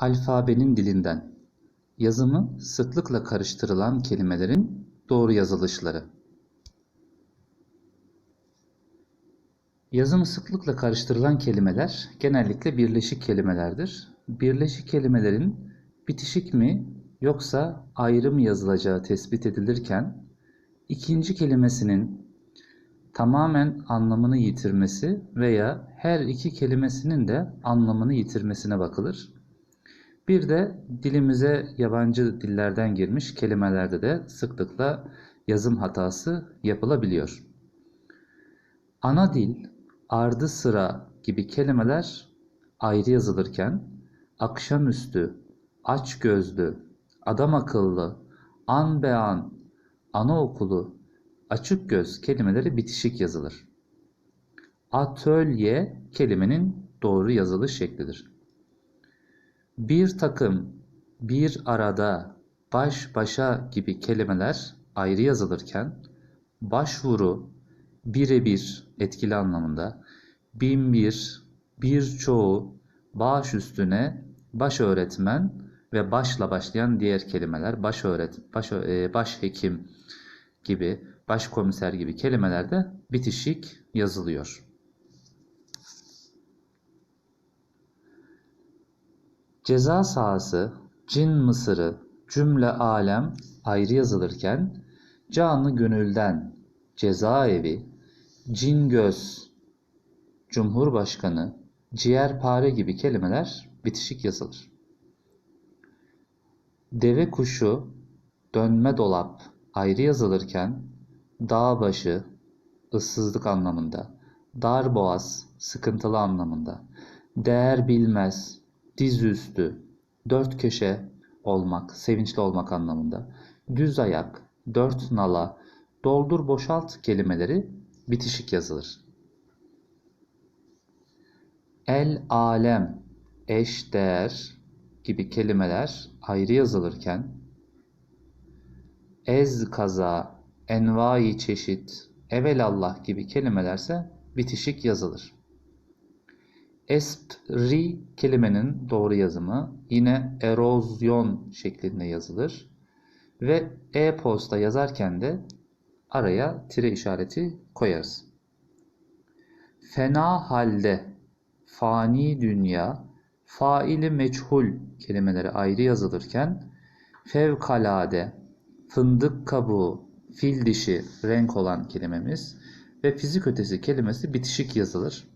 Alfabenin dilinden. Yazımı sıklıkla karıştırılan kelimelerin doğru yazılışları. Yazımı sıklıkla karıştırılan kelimeler genellikle birleşik kelimelerdir. Birleşik kelimelerin bitişik mi yoksa ayrı mı yazılacağı tespit edilirken ikinci kelimesinin tamamen anlamını yitirmesi veya her iki kelimesinin de anlamını yitirmesine bakılır. Bir de dilimize yabancı dillerden girmiş kelimelerde de sıklıkla yazım hatası yapılabiliyor. Ana dil, ardı sıra gibi kelimeler ayrı yazılırken akşamüstü, aç gözlü, adam akıllı, an be an, anaokulu, açık göz kelimeleri bitişik yazılır. Atölye kelimenin doğru yazılış şeklidir. Bir takım, bir arada, baş başa gibi kelimeler ayrı yazılırken başvuru, birebir etkili anlamında, bin bir, birçoğu, baş üstüne, baş öğretmen ve başla başlayan diğer kelimeler, baş öğret, baş, e, baş hekim gibi, başkomiser gibi kelimelerde bitişik yazılıyor. Ceza sahası, cin mısırı, cümle alem ayrı yazılırken canı gönülden, cezaevi, cin göz, cumhurbaşkanı, ciğerpare gibi kelimeler bitişik yazılır. Deve kuşu, dönme dolap ayrı yazılırken dağ başı, ıssızlık anlamında, dar boğaz, sıkıntılı anlamında, değer bilmez, dizüstü, dört köşe olmak, sevinçli olmak anlamında, düz ayak, dört nala, doldur boşalt kelimeleri bitişik yazılır. El alem, eş değer gibi kelimeler ayrı yazılırken ez kaza, envai çeşit, evelallah gibi kelimelerse bitişik yazılır. Espri kelimenin doğru yazımı yine erozyon şeklinde yazılır. Ve e-posta yazarken de araya tire işareti koyarız. Fena halde, fani dünya, faili meçhul kelimeleri ayrı yazılırken fevkalade, fındık kabuğu, fil dişi renk olan kelimemiz ve fizik ötesi kelimesi bitişik yazılır.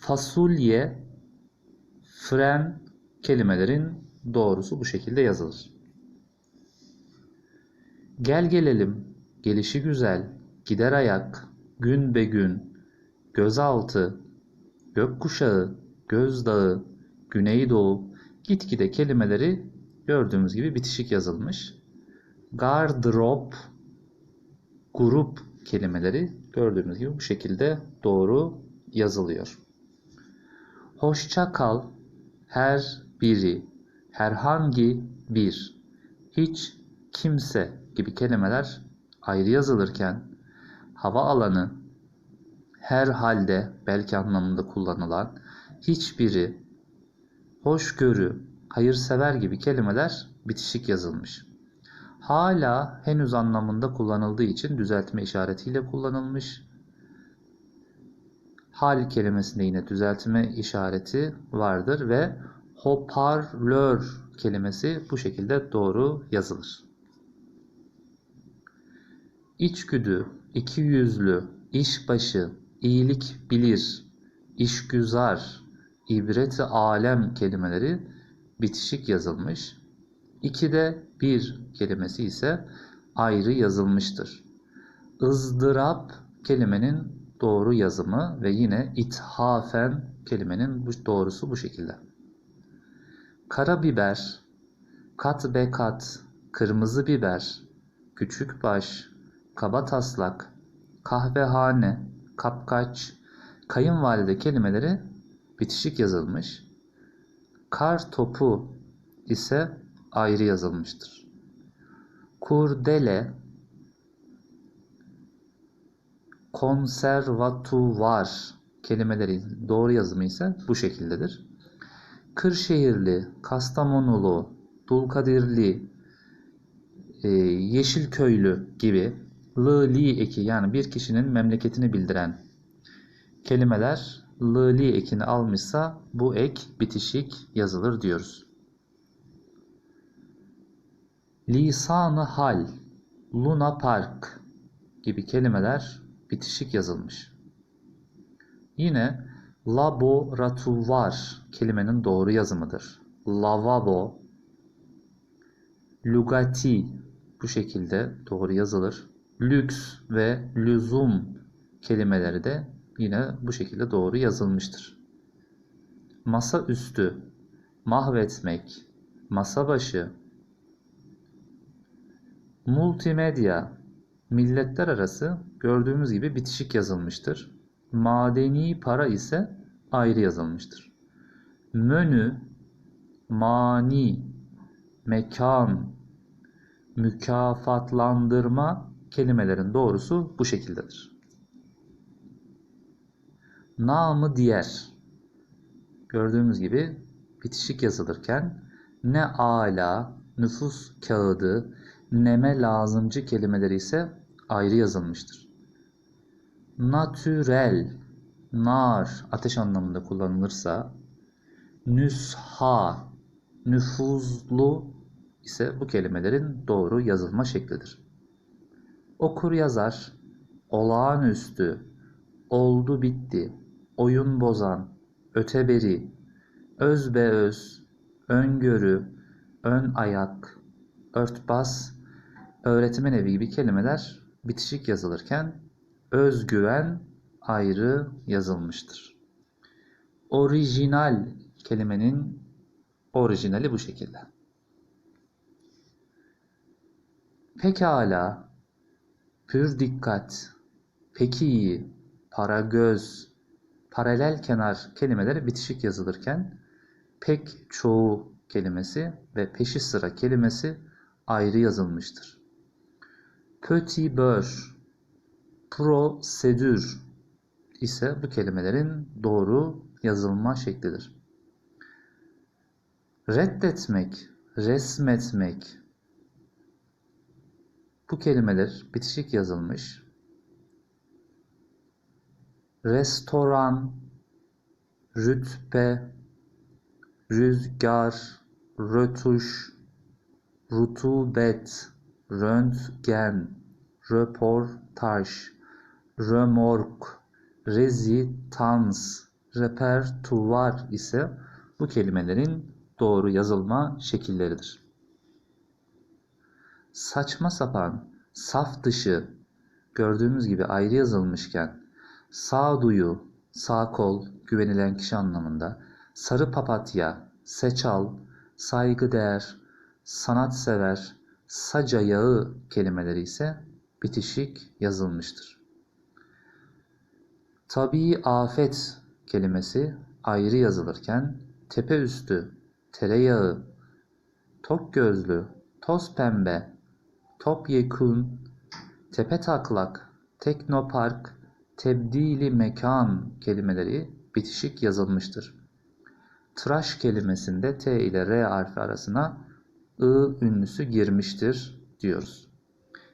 Fasulye, fren kelimelerin doğrusu bu şekilde yazılır. Gel gelelim, gelişi güzel, gider ayak, gün be gün, gözaltı, gökkuşağı, gözdağı, güneydoğu, gitgide kelimeleri gördüğümüz gibi bitişik yazılmış. Gardırop, grup kelimeleri gördüğümüz gibi bu şekilde doğru yazılıyor. Hoşça kal, her biri, herhangi bir, hiç kimse gibi kelimeler ayrı yazılırken hava alanı, her halde belki anlamında kullanılan hiçbiri, hoşgörü, hayırsever gibi kelimeler bitişik yazılmış. Hala henüz anlamında kullanıldığı için düzeltme işaretiyle kullanılmış. Hal kelimesinde yine düzeltme işareti vardır ve hoparlör kelimesi bu şekilde doğru yazılır. İçgüdü, iki yüzlü, işbaşı, iyilik bilir, işgüzar, ibreti alem kelimeleri bitişik yazılmış. İkide bir kelimesi ise ayrı yazılmıştır. ızdırap kelimenin doğru yazımı ve yine ithafen kelimenin doğrusu bu şekilde. Karabiber, kat be kat, kırmızı biber, küçük baş, kaba taslak, kahvehane, kapkaç, kayınvalide kelimeleri bitişik yazılmış. Kar topu ise ayrı yazılmıştır. Kurdele, konservatuvar kelimeleri doğru yazımı ise bu şekildedir. Kırşehirli, Kastamonulu, Dulkadirli, e, Yeşilköylü gibi lı eki yani bir kişinin memleketini bildiren kelimeler lı li ekini almışsa bu ek bitişik yazılır diyoruz. Lisanı hal, Luna Park gibi kelimeler bitişik yazılmış. Yine laboratuvar kelimenin doğru yazımıdır. Lavabo, lugati bu şekilde doğru yazılır. Lüks ve lüzum kelimeleri de yine bu şekilde doğru yazılmıştır. Masa üstü, mahvetmek, masa başı, multimedya, milletler arası gördüğümüz gibi bitişik yazılmıştır. Madeni para ise ayrı yazılmıştır. Menü, mani, mekan, mükafatlandırma kelimelerin doğrusu bu şekildedir. Namı diğer. Gördüğümüz gibi bitişik yazılırken ne ala, nüfus kağıdı, neme lazımcı kelimeleri ise ayrı yazılmıştır. Natürel, nar, ateş anlamında kullanılırsa, nüsha, nüfuzlu ise bu kelimelerin doğru yazılma şeklidir. Okur yazar, olağanüstü, oldu bitti, oyun bozan, öteberi, özbeöz, öngörü, ön ayak, örtbas, öğretmen evi gibi kelimeler bitişik yazılırken özgüven ayrı yazılmıştır. Orijinal kelimenin orijinali bu şekilde. Pekala, pür dikkat, peki iyi, para göz, paralel kenar kelimeleri bitişik yazılırken pek çoğu kelimesi ve peşi sıra kelimesi ayrı yazılmıştır. Beurre, prosedür ise bu kelimelerin doğru yazılma şeklidir. Reddetmek, resmetmek bu kelimeler bitişik yazılmış. Restoran, rütbe, rüzgar, rötuş, rutubet, röntgen, röportaj, römork, rezitans, repertuvar ise bu kelimelerin doğru yazılma şekilleridir. Saçma sapan, saf dışı gördüğümüz gibi ayrı yazılmışken sağduyu, sağ kol, güvenilen kişi anlamında, sarı papatya, seçal, saygıdeğer, sanatsever, saca yağı kelimeleri ise bitişik yazılmıştır. Tabii afet kelimesi ayrı yazılırken tepe üstü, tereyağı, tok gözlü, toz pembe, topyekun, tepe taklak, teknopark, tebdili mekan kelimeleri bitişik yazılmıştır. Tıraş kelimesinde T ile R harfi arasına I ünlüsü girmiştir diyoruz.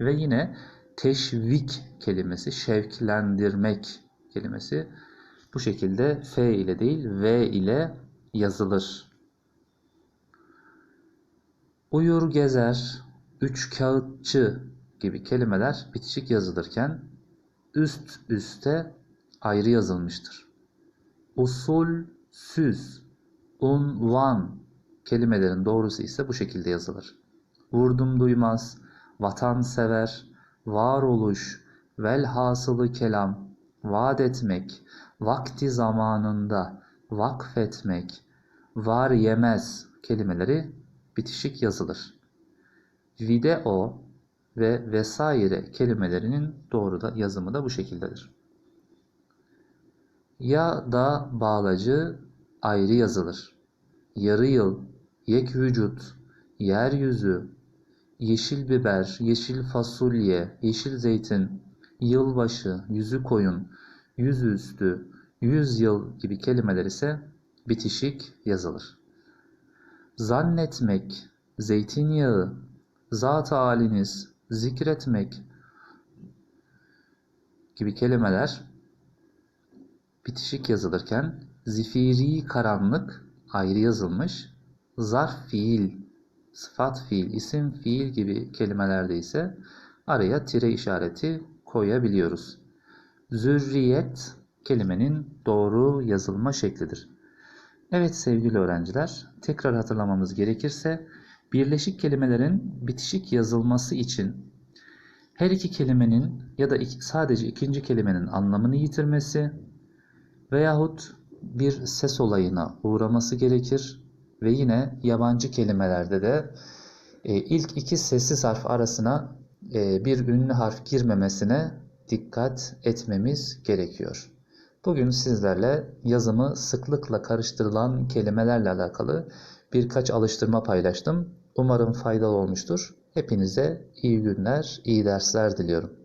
Ve yine teşvik kelimesi, şevklendirmek kelimesi bu şekilde F ile değil V ile yazılır. Uyur gezer, üç kağıtçı gibi kelimeler bitişik yazılırken üst üste ayrı yazılmıştır. Usul, süz, unvan kelimelerin doğrusu ise bu şekilde yazılır. Vurdum duymaz, vatansever, varoluş, velhasılı kelam, vaat etmek, vakti zamanında, vakfetmek, var yemez kelimeleri bitişik yazılır. Video ve vesaire kelimelerinin doğru da yazımı da bu şekildedir. Ya da bağlacı ayrı yazılır. Yarı yıl, yek vücut, yeryüzü, yeşil biber, yeşil fasulye, yeşil zeytin, yılbaşı, yüzü koyun, yüzüstü, yüz yıl gibi kelimeler ise bitişik yazılır. zannetmek, zeytinyağı, zat haliniz, zikretmek gibi kelimeler bitişik yazılırken zifiri karanlık ayrı yazılmış. Zarf fiil, sıfat fiil, isim fiil gibi kelimelerde ise araya tire işareti koyabiliyoruz. Zürriyet kelimenin doğru yazılma şeklidir. Evet sevgili öğrenciler, tekrar hatırlamamız gerekirse birleşik kelimelerin bitişik yazılması için her iki kelimenin ya da sadece ikinci kelimenin anlamını yitirmesi veyahut bir ses olayına uğraması gerekir ve yine yabancı kelimelerde de e, ilk iki sessiz harf arasına e, bir ünlü harf girmemesine dikkat etmemiz gerekiyor. Bugün sizlerle yazımı sıklıkla karıştırılan kelimelerle alakalı birkaç alıştırma paylaştım. Umarım faydalı olmuştur. Hepinize iyi günler, iyi dersler diliyorum.